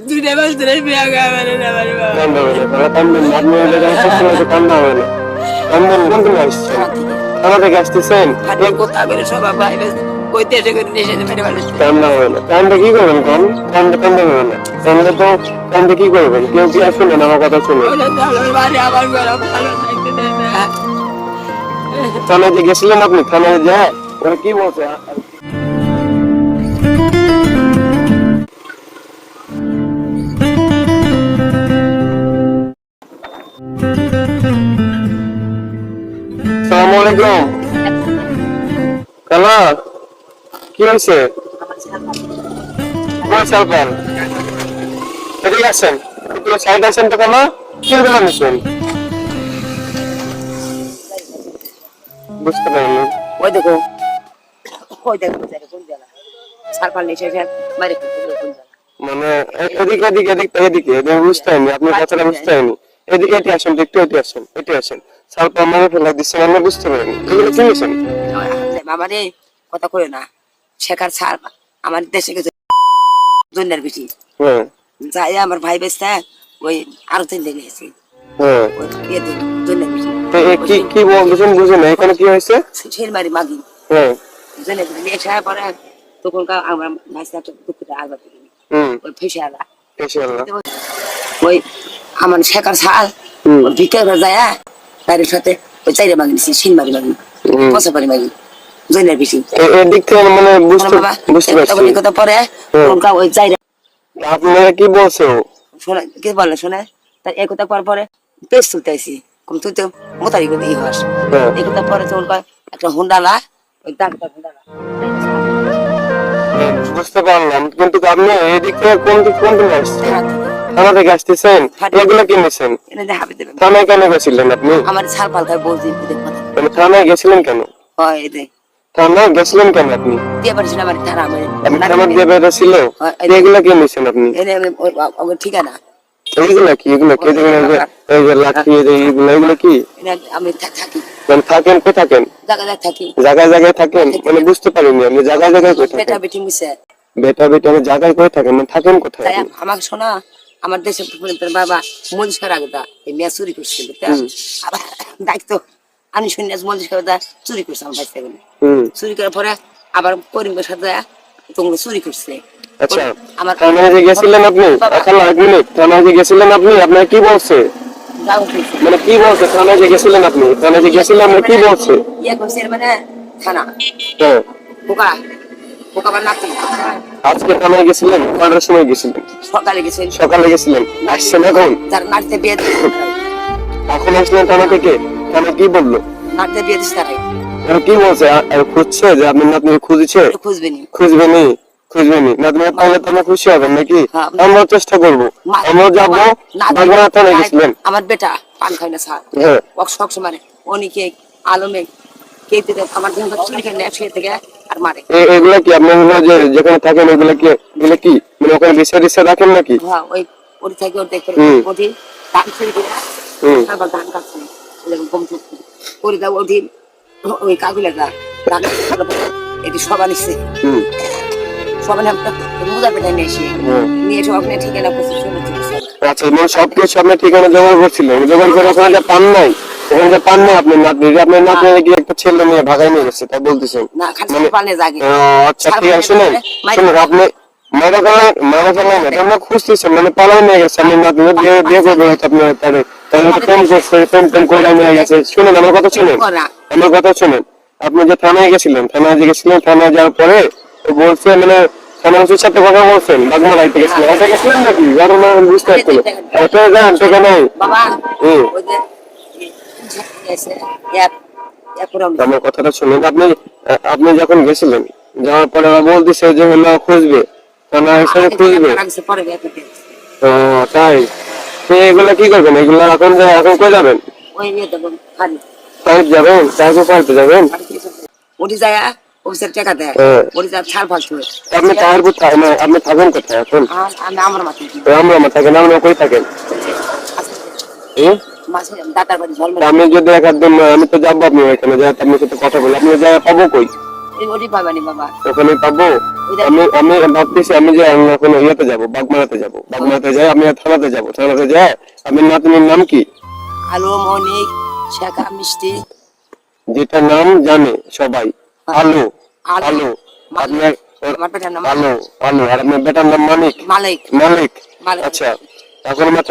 দুটা মাস কি করবেন কম কান্দে কান্দে হবে তো কি করবেন কেউ কি আসুন না আমার কথা শুনে গেছিলেন আপনি? থানায় যা ওরা কি বলছে? সালামু আলাইকুম কালা কি হয়েছে কোন সালপান এদিকে আসেন একটু সাইড আসেন তো কালা কি বেলা নিছেন বুঝতে পারিনি ওই দেখো ওই দেখো কোন জায়গা কোন জায়গা সার পাল নিয়ে এসে মারে কোন জায়গা মানে এদিক এদিক এদিক এদিকে বুঝতে হয়নি আপনার কথাটা বুঝতে হয়নি এটি আসেন একটু এটি আসেন এটি আসেন। সালপা মানে ফেলা দিচ্ছেন আমরা বুঝতে পারিনি। এগুলো কি বাবা রে কথা কইও না। শেখার ছাড় আমার দেশে গেছে দুনিয়ার বেশি। হ্যাঁ। যাই আমার ভাই বেসটা ওই আরও তিন দিন গেছে হ্যাঁ। কি কি বলতেছেন বুঝে না এখানে কি হয়েছে? ছেল মারি মাগি। হ্যাঁ। বেশি। নিয়ে পরে তখন কা- আমার ভাইসটা দুঃখটা আসবার হুম। ওই ফেসে আলা ইনশাআল্লাহ ওই আমার শেখার। ওই ভিক্ষা যায় তার সাথে ওই চাইরে মাগি নিছি শিন মারি মাগি। হুম। পয়সা পারি মাগি দুনিয়ার বেশি এদিক থেকে মানে বুঝতে বুঝতে পারছি। তখন কথা পরে। ওনকা ওই চাইরে আপনারা কি বলছে শোনে কি বলে শোনে? তার কথা পর পরে পেস তুলতে আইসি কম তুই তো মোতারি করে হস। হ্যাঁ। কথা পরে তো ওনকা একটা হুন্ডালা ওই হুন্ডালা। বুঝতে পারলাম। কিন্তু আপনি এদিক থেকে কোন দিক কোন দিকে আসছেন হাত থানা থেকে আসতেছেন? এগুলো কি নিছেন? এনে যে হাবি দেবে থানায় কেন গেছিলেন আপনি? আমার ছাল পালকায় বলছি মানে থানায় গেছিলেন কেন? হয় থানায় গেছিলেন কেন আপনি? দিয়ে হ্যাঁ, এগুলো কি নিছেন আপনি? আমি ঠিকানা। এইগুলা কি? এগুলো কি লাঠি এগুলো এগুলো কি? আমি থাকি। মানে থাকেন কোথায় থাকেন? জায়গায় জায়গায় জায়গায় থাকেন? মানে বুঝতে পারিনি আপনি জায়গায় জায়গায় বেটা বেটি মিশে। বেটা বেটা আমি জায়গায় কোথায় থাকেন মানে থাকেন কোথায় আমাকে শোনা। আমার দেশে বাবা মঞ্জুস করে এই মেয়ে চুরি করছে আবার দায়িত্ব আমি শুনি মঞ্জুস করে চুরি করছে আমার ভাই থেকে চুরি করার পরে আবার করিমের সাথে তোমরা চুরি করছে। আচ্ছা আমার থানায় যে গেছিলেন আপনি? বাবা, এখন এক মিনিট থানায় গেছিলেন আপনি? আপনার কি বলছে? মানে কি বলছে? থানায় যে গেছিলেন আপনি? থানায় যে গেছিলেন আপনি কি বলছে? ইয়ে করছে মানে থানা। হ্যাঁ নাতি। আজকে থানায় গেছিলেন? কটার সময় গেছিলেন? সকালে গেছে সকালে গেছিলেন। আসছেন এখন? তার বিয়ে এখন আসলেন থানা থেকে? থানা কি বলল? বিয়ে দিচ্ছে তারাই। আর কি বলছে? খুঁজছে যে আপনি নাতনি খুঁজছে? খুঁজবে নি খুঁজবেনি? খুঁজবেনি? নাতনি পাইলে তো খুশি হবেন নাকি? হ্যাঁ। আমরা চেষ্টা করব। আমরা যাব না- থানায় গেছিলেন। আমার বেটা পান খায় না স্যার। হ্যাঁ। শখ মারে অনেকে আলমে কে দিতে আমার দেহ চুরি শুয়ে থেকে আর মারে। এগুলা কি আপনি হলো যে যেখানে থাকেন এগুলা কি এগুলা কি মানে ওখানে বিষয় টিষয় রাখেন নাকি? হ্যাঁ ওই ওর থেকে ওর দেখে হুম। ধান চুরি করে হুম। ধান কাটছে এরকম করে। দাও ওঠি ওই কাকুলে গা ধান এটি সবা নিচ্ছে হুম। সবা নাম মুদার নিয়ে এসে। নিয়ে এসে ওখানে ঠিকানা করছে আচ্ছা মানে ঠিকানা জোগাড় করছিলেন জোগাড় করে ওখানে পান নাই ওখানে যে পান নাই আপনি নাতনি যে আপনার নাতনি কি একটা ছেলে ভাগাই নিয়ে গেছে তাই বলতেছেন। মানে- আচ্ছা ঠিক আছে শুনুন শুনুন আপনি এটা আমরা মানে পালাই নিয়ে গেছে আমি নাতনি বিয়ে বিয়ে করব হয়তো আপনার তাহলে তাহলে প্রেম করছে প্রেম প্রেম করে নিয়ে গেছে। শুনুন আমার কথা শুনুন। করা। আমার কথা শুনেন। আপনি যে থানায় গেছিলেন থানায় যে গেছিলেন থানায় যাওয়ার পরে তো বলছে মানে থানার সাথে কথা বলছেন বাগমা গেছিলেন। ওটা গেছিলেন নাকি? বুঝতে পারছি না ওটা যান বাবা আমার কথাটা শুনুন আপনি আপনি যখন গেছিলেন যাওয়ার পরে ওরা বলতেছে যে হলো খুঁজবে। থানা এসে খুঁজবে। ও তাই? তো এগুলা কি করবেন? এগুলা এখন এখন কই যাবেন? পাইপ যাবেন? চাকু পাইতে যাবেন? ওটি যায় অফিসের টাকা দেয়। হ্যাঁ। যায় ছাড় ফালতু আপনি তার কোথায় আপনি থাকেন কোথায় এখন? আর মাথায় আমরা আমার থাকেন আমরা কই থাকেন? হুম? দাদার বাড়ি আমি যদি এক একদিন আমি তো যাব আপনি ওইখানে যাই আপনার সাথে কথা বলি। আপনি যাই পাবো কই? ওটি পাবানি বাবা ওখানে পাবো? আমি আমি ভাবতেছি আমি যে আমি এখন ইয়েতে যাব বাগমারাতে যাব। বাগমারাতে যাই আমি থানাতে যাব। থানাতে যাই আমি নাতনির নাম কি? আলু শেখা মিষ্টি। যেটা নাম জানে সবাই। আলো আলো। আলো। আপনার আলো আলো। আর আপনার বেটার নাম মানিক? মালিক। মালিক। মালিক। আচ্ছা। এখন আমরা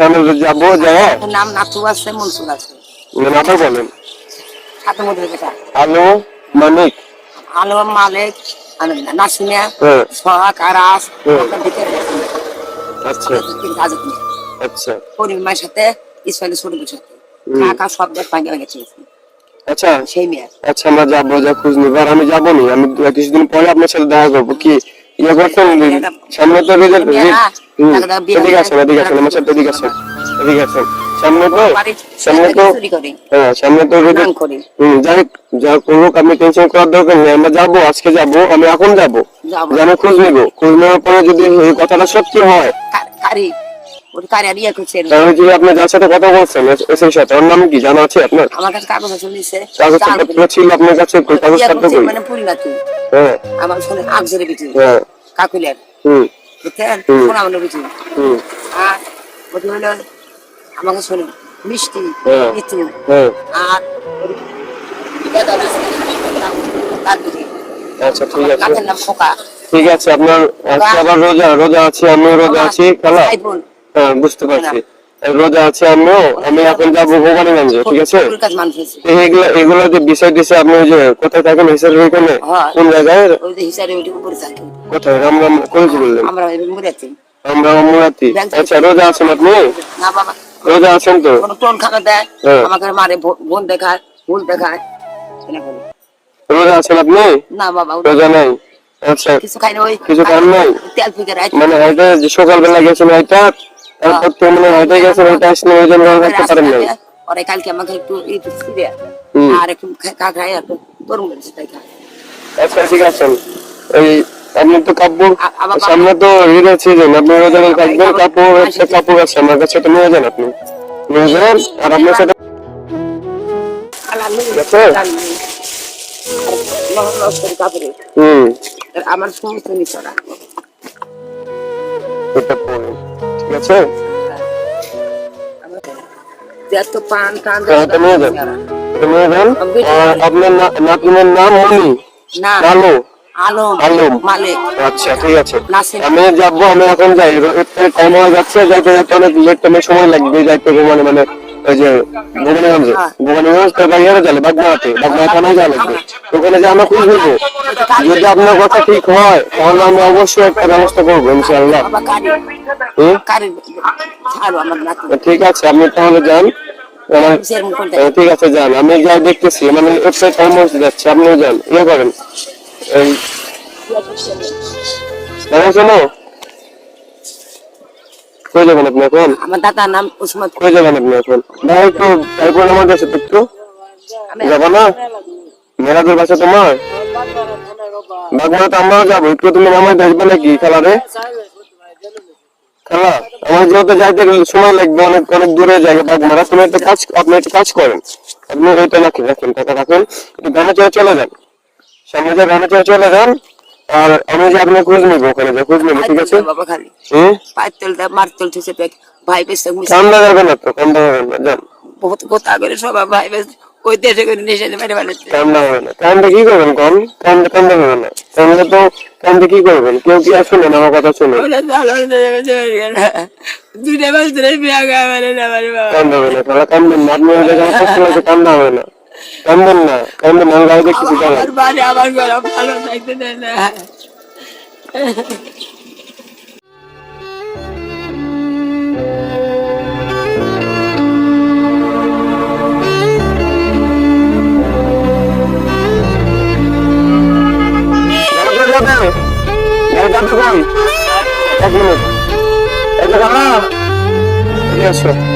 যাব নাম নাতু আছে মনসুর আছে। নামটা বলেন। বেটা আলো মানিক। আলু মালিক। হ্যাঁ। সোহাগ আরাস থেকে আচ্ছা। আচ্ছা। পরিমার সাথে ইসমাইলের ছোট সাথে। কাকা সব দেখ ভাঙে ভাঙে চেয়েছে আচ্ছা। সেই মেয়ে। আচ্ছা আমরা যাব যা খোঁজ নিবো। আর আমি যাব নি আমি কিছুদিন পরে আপনার সাথে দেখা করব। কি ইয়ে সামনে তো রেজাল্ট এদিকে আসেন এদিকে আসেন আমার সাথে এদিকে আসেন এদিকে আসেন। সামনে তো সামনে তো হ্যাঁ সামনে তো রেজাল্ট নাম করে। হম যাই যা করুক আপনি টেনশন করার দরকার নেই। আমরা যাব আজকে যাব আমি এখন যাব। যাব। আমি খোঁজ নিবো। খোঁজ নেওয়ার পরে যদি এই কথাটা সত্যি হয়। ইয়ে আপনি যার সাথে কথা বলছেন এস সাথে ওর নাম কি জানা আছে আপনার? আমার কাছে কাগজ আছে ছিল আপনার কাছে কই? মানে পুরি না তুই হ্যাঁ। আমার শুনে আগজরে বিটি হ্যাঁ। কাকুলিয়ার। হুম। বুঝছেন আর আমাকে শুনে মিষ্টি হ্যাঁ। হ্যাঁ। আর আচ্ছা ঠিক আছে। ঠিক আছে আপনার আজকে আবার রোজা রোজা আছে আমিও রোজা আছি খেলা? হ্যাঁ বুঝতে পারছি। রোজা আছে আমিও আমি এখন যাব ঠিক আছে? এগুলো এগুলো যে বিষয় দিছে আপনি ওই যে কোথায় থাকেন হিসাবে ওইখানে? হ্যাঁ। কোন জায়গায়? কোথায়? রাম রাম করেছি বললেন? আমরা এবার মরে আছি আমরা অমরাতি আচ্ছা রোজা আছেন আপনি? না বাবা। রোজা আছেন তো? টোন খানা দেয়? হ্যাঁ। আমাকে মারে বোন দেখায় ভুল দেখায় রোজা আছেন আপনি? না বাবা রোজা নাই? আচ্ছা। কিছু খাই না কিছু খান নাই? মানে সকালবেলা গেছেন হাইটা তারপর তো মানে হাইটে গেছেন হাইটা আসলে ওই জন্য আর থাকতে পারেন নাই। ওরে কালকে আমাকে একটু একটু ছিঁড়ে হুম। আর একটু কাঁকড়াই আর তরমুজ সেটাই খায় আচ্ছা ঠিক আছে। এই আপনি তো কাপড় সামনে তো ঈদের সিজন আপনি রোজা করে থাকবেন কাপড় একটা কাপড় আছে আমার কাছে তো নিয়ে যান আপনি। নিয়ে যান আর আপনার সাথে আছে? কাপড়ে। আমার সমস্ত নিচড়া। এটা ঠিক আছে হ্যাঁ, আপনার। নাতনির নাম মনি? না। আলো। আলম। আলম। মালিক। আচ্ছা ঠিক আছে। আমি যাব আমি এখন যাই। কম হয়ে যাচ্ছে যাইতে অনেক লেট সময় লাগবে যাইতে মানে মানে ওই যে ভুবনীগঞ্জে হ্যাঁ। ভুবনীগঞ্জ তো বাইরে বাগমাতে বাগমা থানায় যাওয়া লাগবে ওখানে যে আমরা খুঁজ নেব যদি আপনার কথা ঠিক হয় তাহলে অবশ্যই একটা ব্যবস্থা করব ইনশাআল্লাহ। আছে আপনি তাহলে যান। ঠিক আছে যান। আমি যাই দেখতেছি মানে যাচ্ছে আপনিও যান। ইয়ে করেন। শোনো। কই যাবেন আপনি এখন? আমার দাদার নাম উসমান কই যাবেন আপনি এখন? ভাই একটু তারপর আমার কাছে একটু। যাব না? মেরাজের বাসা তোমার? বাগমারা তো আমরাও যাব। একটু তুমি দেখবে নাকি খেলারে? খেলা? আমার যেহেতু যাইতে সময় লাগবে অনেক অনেক দূরে জায়গা বাগমারা। তুমি একটা কাজ আপনি একটা কাজ করেন। আপনি ওইটা রাখেন রাখেন টাকা রাখেন। একটু চলে যান। সামনে যে গানে চলে যান আর আমি যে আপনার খোঁজ নেব ওখানে যে খোঁজ নেব ঠিক আছে? বাবা খালি। হুম? পায়ের তেলটা মার তেল ঠেসে পেক ভাই বেসে যাবে না তো যাবে না যান। বহুত কথা করে সবাই ভাই বেস ওই দেশে করে ফেলেছে। কান্দা হবে না। কি করবেন কন? কান্দা কান্দা হবে না। তো কান্দা কি করবেন? কেউ কি শুনেন আমার কথা শুনে ওরা ভালো দুইটা মাস ধরে বিয়া গায়ে মানে না বাবা। হবে না তাহলে কান্দবেন না। আপনি হবে না। কান্দবেন না? কান্দবেন আমি গাড়ি দেখতেছি কান্দা আমার বাড়ি আমার ঘর ভালো থাকতে দেয় না। এক মিনিট। এই যে আসো